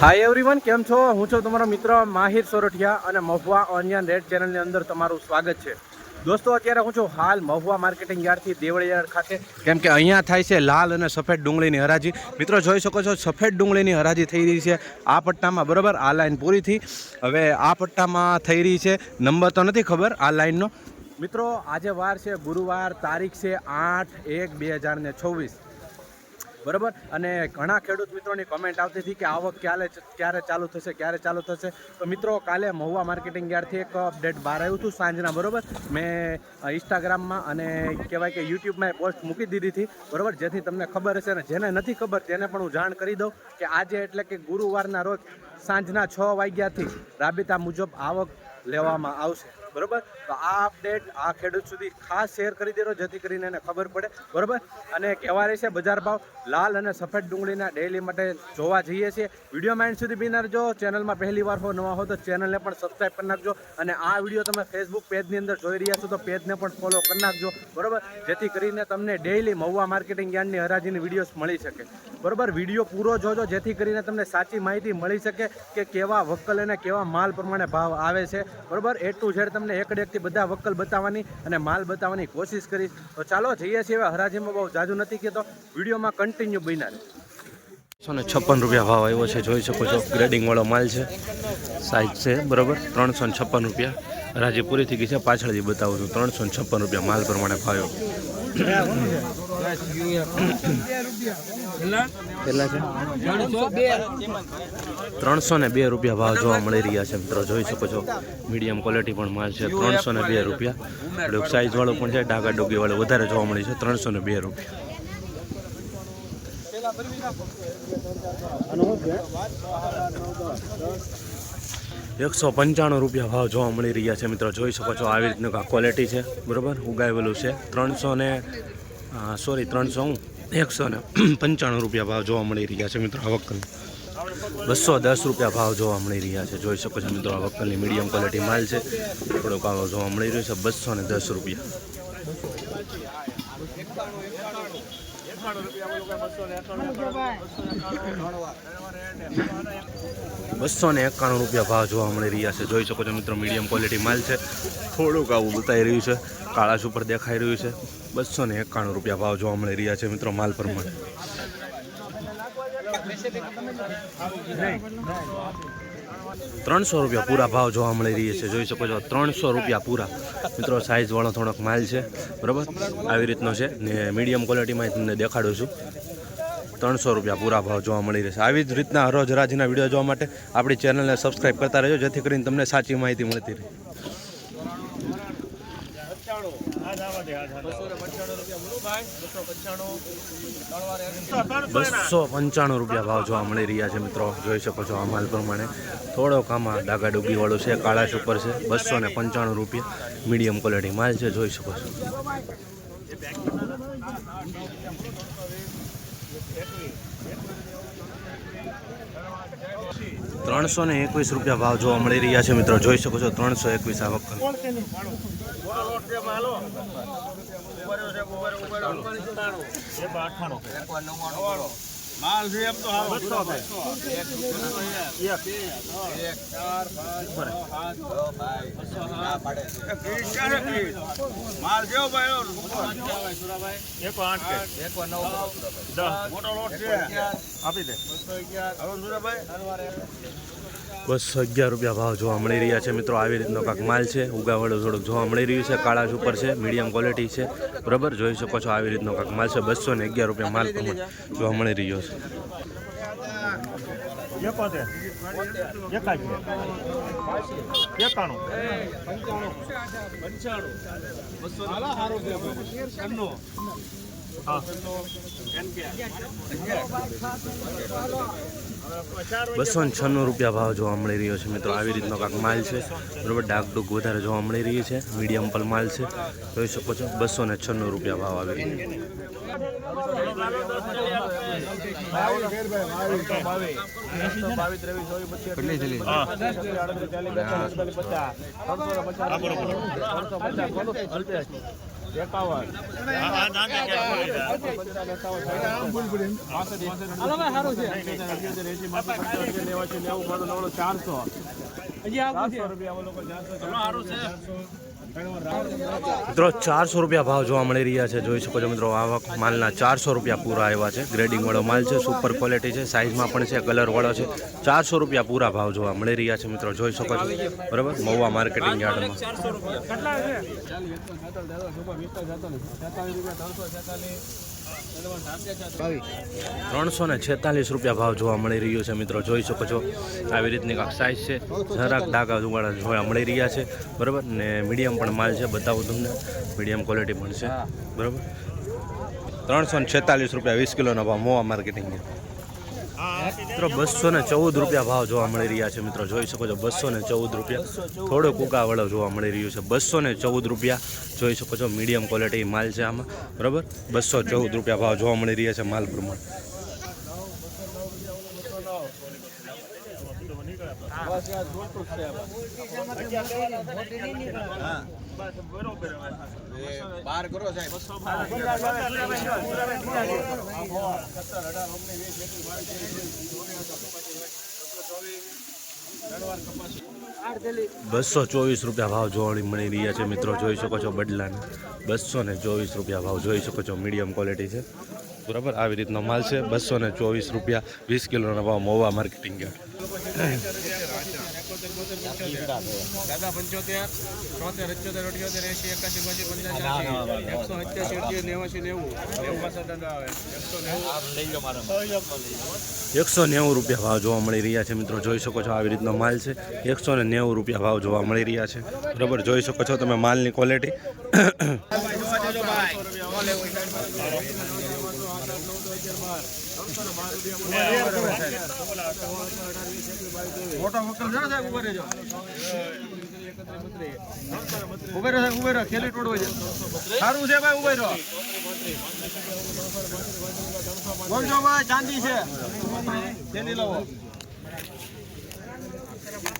Hi everyone કેમ છો? હું છું તમારો મિત્ર માહિર સોરઠિયા અને મહુવા ઓનિયન રેડ ચેનલની અંદર તમારું સ્વાગત છે. દોસ્તો, અત્યારે હું છું હાલ મહુવા માર્કેટિંગ યાર્ડથી દેવળિયાળ ખાતે. કેમ કે અહીંયા થાય છે લાલ અને સફેદ ડુંગળીની હરાજી. મિત્રો, જોઈ શકો છો, સફેદ ડુંગળીની હરાજી થઈ રહી છે આ પટ્ટામાં, બરાબર? આ લાઈન પૂરી થઈ હવે આ પટ્ટામાં થઈ રહી છે. નંબર તો નથી ખબર આ લાઈનનો મિત્રો, આજે વાર છે, ગુરુવાર, તારીખ છે આઠ એક બે હજાર છવ્વીસ. બરાબર? અને ઘણા ખેડૂત મિત્રોની કોમેન્ટ આવતી હતી કે આવક ક્યારે ક્યારે ચાલુ થશે, ક્યારે ચાલુ થશે? તો મિત્રો, કાલે મહુવા માર્કેટિંગ યાર્ડથી એક અપડેટ બહાર આવ્યું હતું સાંજના, બરોબર? મેં ઇન્સ્ટાગ્રામમાં અને કહેવાય કે યુટ્યુબમાં પોસ્ટ મૂકી દીધી હતી, બરોબર? જેથી તમને ખબર હશે ને જેને નથી ખબર તેને પણ હું જાણ કરી દઉં કે આજે એટલે કે ગુરુવારના રોજ સાંજના છ વાગ્યાથી રાબેતા મુજબ આવક લેવામાં આવશે. બરોબર? તો આ અપડેટ આ ખેડૂત સુધી ખાસ શેર કરી દેજો, જેથી કરીને એને ખબર પડે. બરોબર? અને કહેવા છે, બજાર ભાવ લાલ અને સફેદ ડુંગળીના ડેલી માટે જોવા જઈએ છીએ. વીડિયો માઇન્ડ સુધી બી જો ચેનલમાં પહેલી વાર હો, નવા હો, તો ચેનલને પણ સબસ્ક્રાઈબ કરી નાખજો. અને આ વીડિયો તમે ફેસબુક પેજની અંદર જોઈ રહ્યા છો, તો પેજને પણ ફોલો કરી નાખજો. બરોબર? જેથી કરીને તમને ડેઈલી મહુવા માર્કેટિંગ યાર્ડની હરાજીની વિડીયોઝ મળી શકે. બરોબર? વીડિયો પૂરો જોજો, જેથી કરીને તમને સાચી માહિતી મળી શકે કે કેવા વક્કલ અને કેવા માલ પ્રમાણે ભાવ આવે છે. બરોબર? એ ટુ ઝેડ તમને એક એકથી બધા વક્કલ બતાવવાની અને માલ બતાવવાની કોશિશ કરીશ. તો ચાલો, જઈએ છીએ હવે હરાજીમાં, બહુ જાજુ નથી કહેતો. વિડીયોમાં કન્ટિન્યુ બન્યા. સો ને છપ્પન રૂપિયા ભાવ આવ્યો છે, જોઈ શકો છો ગ્રેડિંગવાળો માલ છે. સાઈઝ છે, બરોબર? ત્રણસો છપ્પન રૂપિયા. રાજી પૂરી થઈ ગઈ છે, પાછળથી બતાવું છું, ત્રણસો છપ્પન રૂપિયા માલ પ્રમાણે ભાવ કેટલા છે ત્રણસો ને બે રૂપિયા ભાવ જોવા મળી રહ્યા છે મિત્રો. જોઈ શકો છો મીડિયમ ક્વોલિટી પણ માલ છે. ત્રણસો ને બે રૂપિયા. થોડુંક સાઈઝ વાળું પણ છે ડાગા ડોગી વાળું વધારે જોવા મળી છે. ત્રણસો ને બે રૂપિયા. એકસો પંચાણું રૂપિયા ભાવ જોવા મળી રહ્યા છે મિત્રો. જોઈ શકો છો આવી રીતનું ક્વોલિટી છે. બરાબર? ઉગાવેલું છે. ત્રણસો ને સોરી ત્રણસો હું? એકસો ને પંચાણું રૂપિયા ભાવ જોવા મળી રહ્યા છે મિત્રો આ બસો દસ રૂપિયા ભાવ જોવા મળી રહ્યા છે. જોઈ શકો છો મિત્રો આ મીડિયમ ક્વોલિટી માલ છે. થોડોક આવો જોવા મળી રહ્યો છે બસો ને દસ રૂપિયા. બસો ને એકાણું રૂપિયા ભાવ જોવા મળી રહ્યા છે. જોઈ શકો છો મિત્રો મીડિયમ ક્વોલિટી માલ છે. થોડુંક આવું બતાવી રહ્યું છે. કાળાશ ઉપર દેખાઈ રહ્યું છે. બસો ને એકાણું રૂપિયા ભાવ જોવા મળી રહ્યા છે મિત્રો, માલ પ્રમાણે. ત્રણસો રૂપિયા પૂરા ભાવ જોવા મળી રહ્યા છે. જોઈ શકો છો, ત્રણસો રૂપિયા પૂરા. મિત્રો સાઇઝવાળો થોડોક માલ છે. બરાબર? આવી રીતનો છે. ને મીડિયમ ક્વોલિટીમાં તમને દેખાડું છું. ત્રણસો રૂપિયા પૂરા ભાવ જોવા મળી રહેશે આવી જ રીતના રોજ રાજીના વીડિયો જોવા માટે આપણી ચેનલને સબસ્ક્રાઈબ કરતા રહેજો, જેથી કરીને તમને સાચી માહિતી મળતી રહે. બસો પંચાણું રૂપિયા ભાવ જોવા મળી રહ્યા છે મિત્રો. જોઈ શકો છો આ માલ પ્રમાણે. થોડોક આમાં ડાગા ડુગીવાળો છે કાળા સુપર છે. બસો ને પંચાણું રૂપિયા મીડિયમ ક્વોલિટી માલ છે જોઈ શકો છો. ત્રણસો ને એકવીસ રૂપિયા ભાવ જોવા મળી રહ્યા છે મિત્રો. જોઈ શકો છો ત્રણસો એકવીસ આ વખત. માલ છે એમ તો હાવ માલ કેવો ભાઈ એક આઠ કે દસ મોટો લોટ છે. આપી દે. હવે સુરાભાઈ. બસો અગિયાર રૂપિયા ભાવ જોવા મળી રહ્યા છે મિત્રો આવી રીતનો કાંક માલ છે ઉગાવાળો થોડુંક જોવા મળી રહ્યું છે કાળા ઉપર છે મીડિયમ ક્વોલિટી છે બરાબર જોઈ શકો છો આવી રીતનો કાંક માલ છે બસો ને અગિયાર રૂપિયા માલ પ્રમાણે જોવા મળી રહ્યો છે એકાણું બસો ને છન્નું રૂપિયા ભાવ જોવા મળી રહ્યો છે મિત્રો. આવી રીતનો કાંક માલ છે. બરાબર, ડાકડુક વધારે જોવા મળી રહી છે. મીડિયમ પર માલ છે. જોઈ શકો છો, બસો ને છન્નું રૂપિયા ભાવ આવી રહ્યો એકાવન. ચારસો બોલી ચારસો. મિત્રો, ચારસો રૂપિયા ભાવ જોવા મળી રહ્યા છે. જોઈ શકો છો મિત્રો, આવક માલના ચારસો રૂપિયા પૂરા આવ્યા છે. ગ્રેડિંગ વાળો માલ છે સુપર ક્વોલિટી છે સાઇઝમાં પણ છે કલરવાળો છે. ચારસો રૂપિયા પૂરા ભાવ જોવા મળી રહ્યા છે મિત્રો, જોઈ શકો છો. બરાબર? મહુવા માર્કેટિંગ યાર્ડમાં. ત્રણસો ને છેતાલીસ રૂપિયા ભાવ જોવા મળી રહ્યો છે મિત્રો, જોઈ શકો છો. આવી રીતની કાંક સાઇઝ છે. જરાક ડાઘા જોવાળા જોવા મળી રહ્યા છે. બરાબર? ને મીડિયમ પણ માલ છે, બતાવું તમને. મીડિયમ ક્વોલિટી પણ છે. બરાબર? ત્રણસો ને છેતાલીસ રૂપિયા વીસ કિલોનો ભાવ, મોવા માર્કેટિંગ મિત્રો બસો ને ચૌદ રૂપિયા ભાવ જોવા મળી રહ્યા છે. મિત્રો, જોઈ શકો છો બસો ને ચૌદ રૂપિયા. થોડો કુકાવાળો જોવા મળી રહ્યું છે. બસો ને ચૌદ રૂપિયા જોઈ શકો છો. મીડિયમ ક્વોલિટી માલ છે આમાં. બરાબર? બસો ચૌદ રૂપિયા ભાવ જોવા મળી રહ્યા છે માલ પ્રમાણે. બસો ચોવીસ રૂપિયા ભાવ જોવાની મળી રહ્યા છે મિત્રો, જોઈ શકો છો બદલાના. બસો ને ચોવીસ રૂપિયા ભાવ જોઈ શકો છો, મીડિયમ ક્વોલિટી છે. બરાબર, આવી રીતનો માલ છે. બસો ને ચોવીસ રૂપિયા વીસ કિલોના ભાવ મોવા માર્કેટિંગ દાદા પંચોતેર ચોતેર અઠ્યોતેર અઠ્યોતેર એસી એકાસી બાસી પંચ્યાસી એકસો અઠ્યાસી અઠ્યાસી નેવાસી નેવું. નેવું પાછળ દાદા આવે. એકસો નેવું. એકસો નેવું રૂપિયા ભાવ જોવા મળી રહ્યા છે મિત્રો. જોઈ શકો છો આવી રીતનો માલ છે. એકસો ને નેવું રૂપિયા ભાવ જોવા મળી રહ્યા છે. બરાબર જોઈ શકો છો તમે માલની ક્વોલિટી મોટો વકલ છે ને સાહેબ ઊભા રહેજો. ઉભે રહે સાહેબ, ઉભે રહે. ખેલી ટોળવો છે. સારું છે ભાઈ, ઉભે રહો. બોલજો ભાઈ, ચાંદી છે. ખેલી લાવો.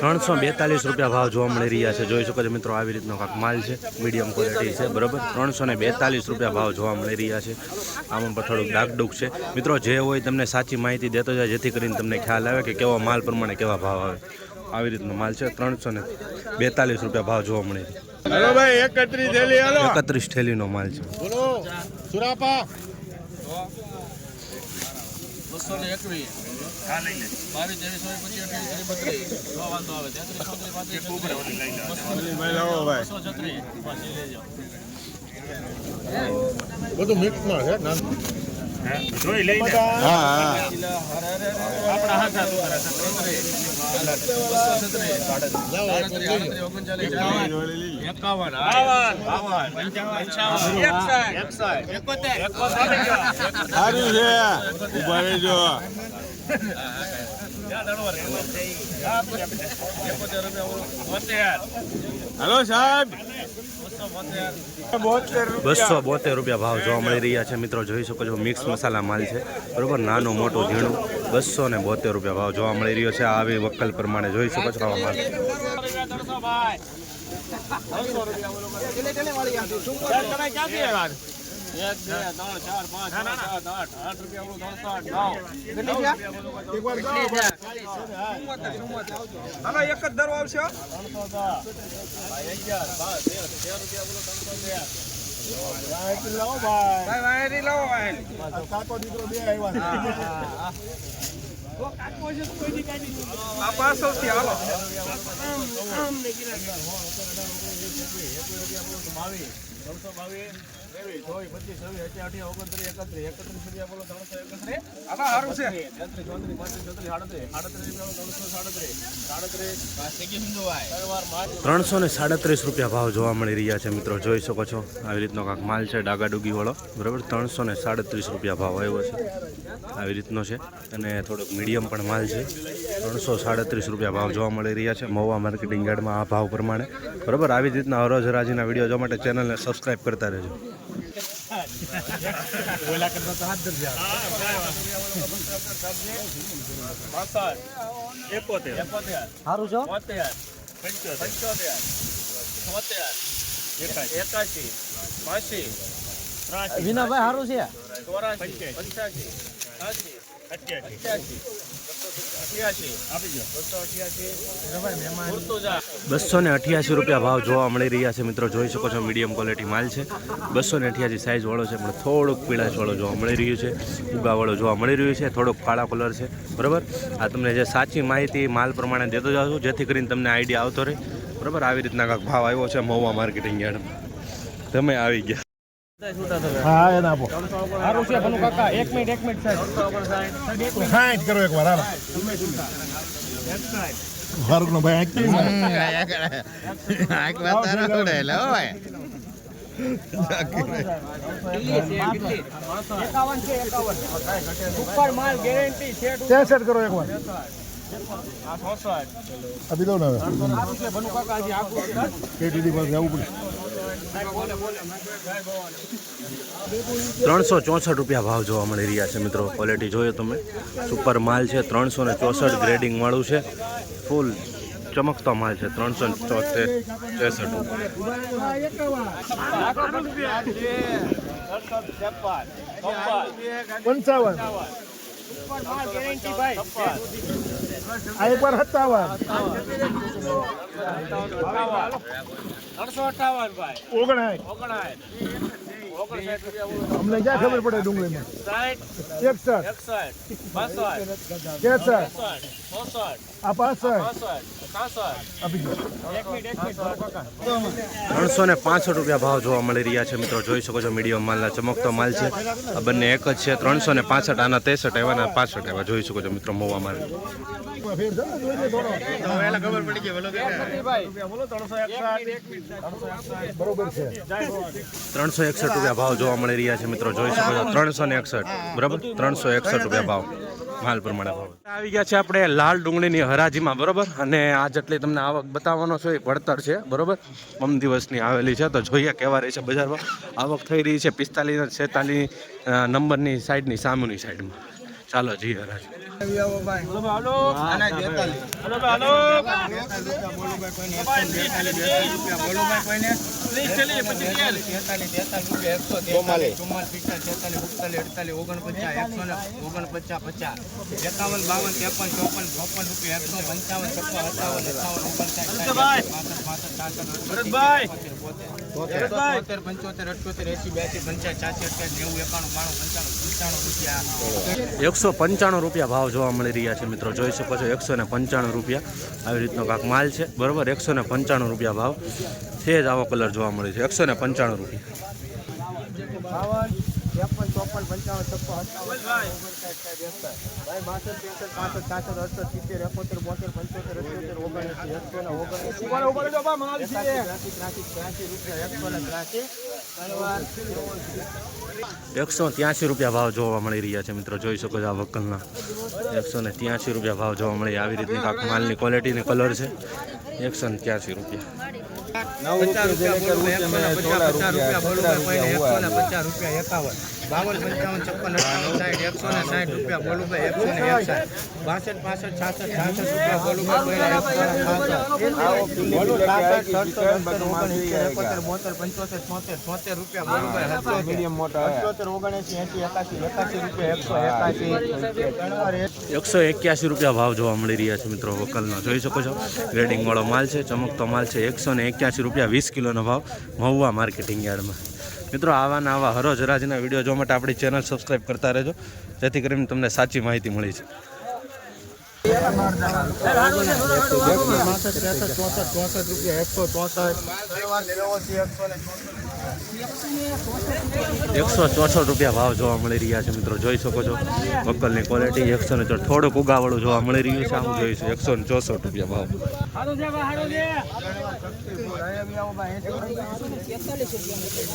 ત્રણસો બેતાલીસ રૂપિયા ભાવ જોવા મળી રહ્યા છે. જોઈ શકો છો મિત્રો આવી રીતનો કાંક માલ છે. મીડિયમ ક્વોલિટી છે બરાબર? ત્રણસો ને બેતાલીસ રૂપિયા ભાવ જોવા મળી રહ્યા છે. આમાં પણ થોડુંક ડાકડુક છે. મિત્રો જે હોય તમને સાચી માહિતી દેતો જાય જેથી કરીને તમને ખ્યાલ આવે કે કેવા માલ પ્રમાણે કેવા ભાવ આવે. આવી રીતનો માલ છે. ત્રણસો ને બેતાલીસ રૂપિયા ભાવ જોવા મળી રહ્યા એકત્રીસ થેલીનો માલ છે. બોલો. બસો ને એકવીસ. બાવીસ મિક્સ બત્રીસ છ બધું જોઈ લઈ હા હા. આપણા હાથ એકાવન, એકસાઠ, એકોતેર, સારું છે. ઊભા રહેજો. હેલો સાહેબ. બસો બોતેર રૂપિયા ભાવ જોવા મળી રહ્યા છે. મિત્રો જોઈ શકો છો મિક્સ મસાલા માલ છે. બરોબર નાનું મોટું ઝીણું. બસો ને બોતેર રૂપિયા ભાવ જોવા મળી રહ્યો છે. આવી વકલ પ્રમાણે જોઈ શકો છો આવા માલ. એક બે ત્રણ ચાર પાંચ સાત આઠ રૂપિયા ઓલું ત્રણસો આઠ એક જ દરો આવશે ત્રણસો દસ કાકો દીકરો બે આવ્યા ત્રણસો બાવીસ ત્રેવીસ ચોવીસ રૂપિયા ત્રણસો ને સાડત્રીસ રૂપિયા ભાવ જોવા મળી રહ્યા છે મિત્રો, જોઈ શકો છો. આવી રીતનો કાંક માલ છે, ડાગાડુગી વાળો. બરાબર? ત્રણસો ને સાડત્રીસ રૂપિયા ભાવ આવ્યો છે. આવી રીતનો છે. અને થોડોક મીડિયમ પણ માલ છે. ત્રણસો સાડત્રીસ રૂપિયા ભાવ જોવા મળી રહ્યા છે. મહુવા માર્કેટિંગ યાર્ડમાં આ ભાવ પ્રમાણે. બરાબર? આવી રીતના હરોજ હરાજીના વીડિયો જોવા માટે ચેનલને સબસ્ક્રાઈબ કરતા રહેજો. પાસઠ એકોતેર. એકોતેર. સારું છો બોતેર પંચોતેર છોતેર એકાશી. બાસી વિનાભાઈ સારું છે? ચોરાશી. પંચ્યાસી. અઠ્યાસી અઠ્યાસી અઠ્યાસી આપી દો બસો ને અઠ્યાસી રૂપિયા ભાવ જોવા મળી રહ્યા છે. મિત્રો, જોઈ શકો છો મીડિયમ ક્વોલિટી માલ છે. બસો ને અઠ્યાસી સાઇઝ વાળો છે, પણ થોડુંક પીળાશ વાળો જોવા મળી રહ્યું છે. ઉગાવાળો જોવા મળી રહ્યું છે, થોડોક કાળા કલર છે. બરાબર? આ તમને જે સાચી માહિતી માલ પ્રમાણે દેતો જાઉં છું જેથી કરીને તમને આઈડિયા આવતો રહે. બરાબર? આવી રીતના કાંક ભાવ આવ્યો છે મહુવા માર્કેટિંગ યાર્ડમાં. તમે આવી ગયા. સારું છે ભનુ કાકા. એક મિનિટ એક મિનિટ સાહેબ. કરો એક વાર હાલો ફારૂક નો ભાઈ. ત્રેસઠ કરો વાર આપી દો ને હવે કેટીડી પાસે આવવું પડશે ત્રણસો ચોસઠ રૂપિયા ભાવ જોવા મળી રહ્યા છે મિત્રો ક્વોલિટી જોયો તમે સુપર માલ છે ત્રણસો ને ચોસઠ ગ્રેડિંગ વાળું છે ફૂલ ચમકતો માલ છે ત્રણસો ને ચોતેર ત્રેસઠ પંચાવન માલ ગેરંટી ભાઈ આ એક વાર સત્તાવન. અમને ક્યાં ખબર પડે ડુંગળીમાં? સાઠ એકસઠ. ત્રેસઠ આ પાસઠ. ત્રણસો ને પાસઠ રૂપિયા ભાવ જોવા મળી રહ્યા છે મિત્રો. જોઈ શકો છો મીડિયમ માલના ચમકતો માલ છે. આ બંને એક જ છે. ત્રણસો ને પાસઠ આના ત્રેસઠ આવ્યા ને પાસઠ આવ્યા. જોઈ શકો છો મિત્રો મોવા માલ. ત્રણસો એકસઠ રૂપિયા ભાવ જોવા મળી રહ્યા છે મિત્રો, જોઈ શકો છો, ત્રણસો ને એકસઠ, બરાબર? ત્રણસો એકસઠ રૂપિયા ભાવ, માલ પ્રમાણે ભાવ. આવી ગયા છે આપણે લાલ ડુંગળીની હરાજીમાં, બરોબર? અને આ જેટલી તમને આવક બતાવવાનો છે એ પડતર છે, બરોબર? પમ દિવસની આવેલી છે, તો જોઈએ કેવા રહી છે બજારમાં. આવક થઈ રહી છે પિસ્તાલીસ છેતાલીસ નંબરની સાઈડની, સામેની સાઈડમાં. ચાલો જી હરાજી. એકાવન એકસો પંચાવન છપ્પન સત્તાવન અઠાવન ઓગણસાઠ પંચોતેર અઠ્યોતેર એસી બ્યાસી પંચાસ છ્યાસી અઠ્યાસી નેવું એકાણું બાણું પંચાણું પંચાણું રૂપિયા. એકસો પંચાણું રૂપિયા ભાવ જોવા મળી રહ્યા છે મિત્રો. જોઈ શકો છો એકસો ને પંચાણું રૂપિયા આવી રીતનો કાંક માલ છે. બરોબર એકસો ને પંચાણું રૂપિયા ભાવ. છે જ આવો કલર જોવા મળે છે. એકસો ને પંચાણું રૂપિયા. ત્રેપન ચોપન, પંચાવન છપ્પન ભાઈ બાસઠ ત્રેસઠ પાસઠ છાસઠ અડસઠ, સિત્તેર, એકોતેર, બોતેર, પંચોતેર અઠ્યોતેર ઓગણસી એકસો રૂપિયા એકસો ને ત્યાંસી રૂપિયા ભાવ જોવા મળી રહ્યા છે મિત્રો, જોઈ શકો છો આ વકલના એકસો ને ત્યાંસી રૂપિયા ભાવ જોવા મળી. આવી રીતની કાંક માલની ક્વોલિટીની કલર છે. એકસો ને ત્યાંસી રૂપિયા. પચાસ રૂપિયા એકાવન. બાવન પંચાવન છપ્પન અઠાવન સાઠ એકસો ને સાઠ રૂપિયા બોલુભાઈ એકસો ને એકસઠ. બાસઠ પાસઠ છાસઠ છાસઠ રૂપિયા બોલું ભાઈ એકસો ને છાસઠ બોલું છાસઠ સડસઠ અડસઠ ઓગણસિત્તેર એકોતેર બોતેર પંચોતેર છોતેર છોતેર રૂપિયા બોલુભાઈ ભાઈ અઠ્યોતેર અઠ્યોતર એકાસી એકાસી રૂપિયા એકસો એકાસી એક એકસો એક્યાસી રૂપિયા ભાવ જોવા મળી રહ્યા છે મિત્રો વકલનો. જોઈ શકો છો. ગ્રેડિંગવાળો માલ છે ચમકતો માલ છે એકસો ને એક્યાસી રૂપિયા વીસ કિલોનો ભાવ મહુવા માર્કેટિંગ યાર્ડમાં. મિત્રો આવા આવા હરોજ રાજના વીડિયો જોવા માટે આપણી ચેનલ સબસ્ક્રાઈબ કરતા રહેજો. જેથી કરીને તમને સાચી માહિતી મળી છે ચોસઠ ચોસઠ રૂપિયા, એકસો ચોસઠ. એકસો ચોસઠ રૂપિયા ભાવ જોવા મળી રહ્યા છે મિત્રો, જોઈ શકો છો. વકલની ક્વોલિટી એકસો ને થોડુંક ઉગાવાળું જોવા મળી રહ્યું છે આમ જોઈશું એકસો ને ચોસઠ રૂપિયા ભાવ.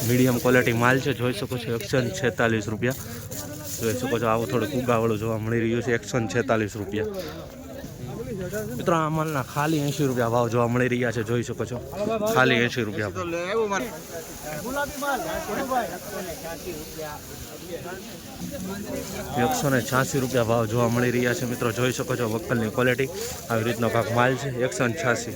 મીડિયમ ક્વોલિટી માલ છે, જોઈ શકો છો. એકસો ને છેતાલીસ રૂપિયા. જોઈ શકો છો, આવું થોડુંક ઉગાવાળું જોવા મળી રહ્યું છે. એકસો ને છેતાલીસ રૂપિયા. મિત્રો આ માલના ખાલી એંશી રૂપિયા ભાવ જોવા મળી રહ્યા છે જોઈ શકો છો. ખાલી એંશી રૂપિયા ભાવ. એકસો ને છ્યાસી રૂપિયા ભાવ જોવા મળી રહ્યા છે. મિત્રો જોઈ શકો છો વકલની ક્વોલિટી આવી રીતનો કાંક માલ છે. એકસો ને છ્યાસી.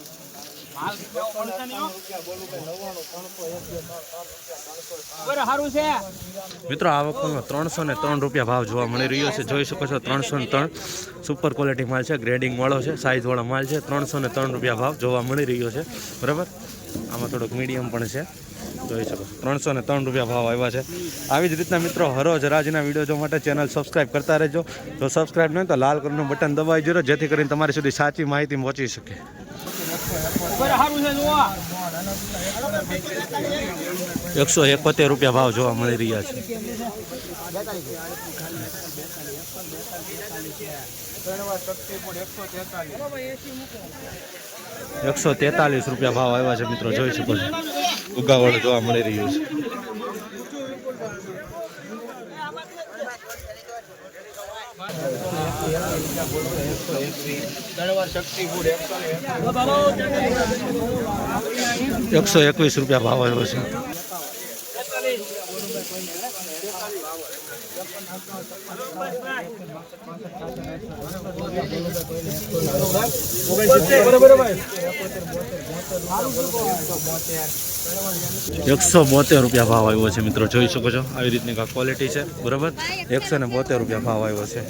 મિત્રો આ વખતમાં ત્રણસો ને ત્રણ રૂપિયા ભાવ જોવા મળી રહ્યો છે. જોઈ શકો છો ત્રણસો ને ત્રણ સુપર ક્વોલિટી માલ છે ગ્રેડિંગ વાળો છે સાઇઝ વાળો માલ છે. ત્રણસો ને ત્રણ રૂપિયા ભાવ જોવા મળી રહ્યો છે. બરાબર? આમાં થોડોક મીડિયમ પણ છે. જોઈ શકો ત્રણસો ને ત્રણ રૂપિયા ભાવ આવ્યા છે. આવી જ રીતના મિત્રો હરોજ રાજના વીડિયો જોવા માટે ચેનલ સબસ્ક્રાઇબ કરતા રહેજો. જો સબસ્ક્રાઇબ નહીં તો લાલ કલરનું બટન દબાવી જજો જેથી કરીને તમારી સુધી સાચી માહિતી પહોંચી શકે. એકસો એકોતેર રૂપિયા ભાવ જોવા મળી રહ્યા છે. એકસો તેતાલીસ રૂપિયા ભાવ આવ્યા છે મિત્રો, જોઈ શકો છો. ઉગાવળ જોવા મળી રહ્યું છે. એકસો એકવીસ રૂપિયા ભાવ આવ્યો છે. એકસો બોતેર રૂપિયા ભાવ આવ્યો છે મિત્રો જોઈ શકો છો આવી રીતની ક્વોલિટી છે બરાબર? એકસો ને બોતેર રૂપિયા ભાવ આવ્યો છે.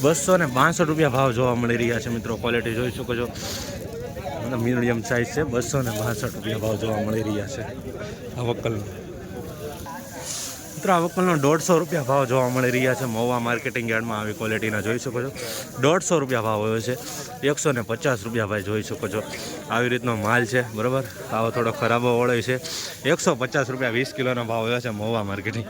બસો ને બાસઠ રૂપિયા ભાવ જોવા મળી રહ્યા છે મિત્રો ક્વોલિટી જોઈ શકો છો મીડિયમ સાઇઝ છે બસો ને બાસઠ રૂપિયા ભાવ જોવા મળી રહ્યા છે આ વકલનો મિત્રો, આ વકલનો દોઢસો રૂપિયા ભાવ જોવા મળી રહ્યા છે. મહુવા માર્કેટિંગ યાર્ડમાં આવી ક્વોલિટીના જોઈ શકો છો. દોઢસો રૂપિયા ભાવ હોય છે. એકસો ને પચાસ રૂપિયા ભાઈ જોઈ શકો છો. આવી રીતનો માલ છે, બરાબર? આવો થોડો ખરાબો વળે છે. એકસો પચાસ રૂપિયા વીસ કિલોનો ભાવ આવ્યો છે મહુવા માર્કેટિંગ.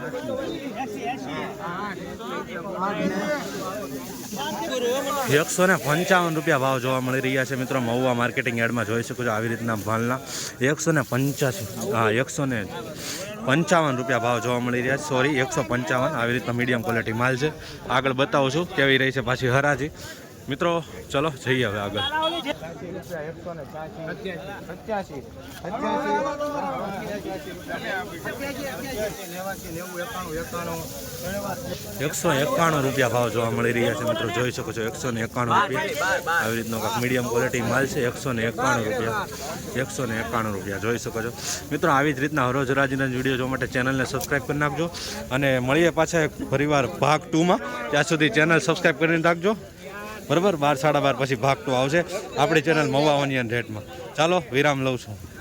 એકસો ને પંચાવન રૂપિયા ભાવ જોવા મળી રહ્યા છે મિત્રો મહુવા માર્કેટિંગ યાર્ડમાં જોઈ શકો છો આવી રીતના ભાલના એકસો ને પંચ્યાસી, હા, એકસો ને પંચાવન રૂપિયા ભાવ જોવા મળી રહ્યા છે. સોરી એકસો પંચાવન. આવી રીતના મીડિયમ ક્વોલિટી માલ છે. આગળ બતાવું છું કેવી રહી છે પાછી હરાજી. મિત્રો ચલો જઈએ હવે આગળ. એકસો એકાણું રૂપિયા ભાવ જોવા મળી રહ્યા છે મિત્રો જોઈ શકો છો એકસો ને એકાણું રૂપિયા. આવી રીતનો કાંક મીડિયમ ક્વોલિટી માલ છે એકસો ને એકાણું રૂપિયા. એકસો ને એકાણું રૂપિયા જોઈ શકો છો. મિત્રો આવી જ રીતના હરોજ રાજીના વીડિયો જોવા માટે ચેનલને સબસ્ક્રાઈબ કરી નાખજો. અને મળીએ પાછા ફરીવાર ભાગ ટુમાં ત્યાં સુધી ચેનલ સબસ્ક્રાઈબ કરીને રાખજો. બરાબર? બાર, સાડા બાર પછી ભાગ ટુ આવશે. આપણી ચેનલ મવા ઓનિયન રેટમાં ચાલો, વિરામ લઉં છું.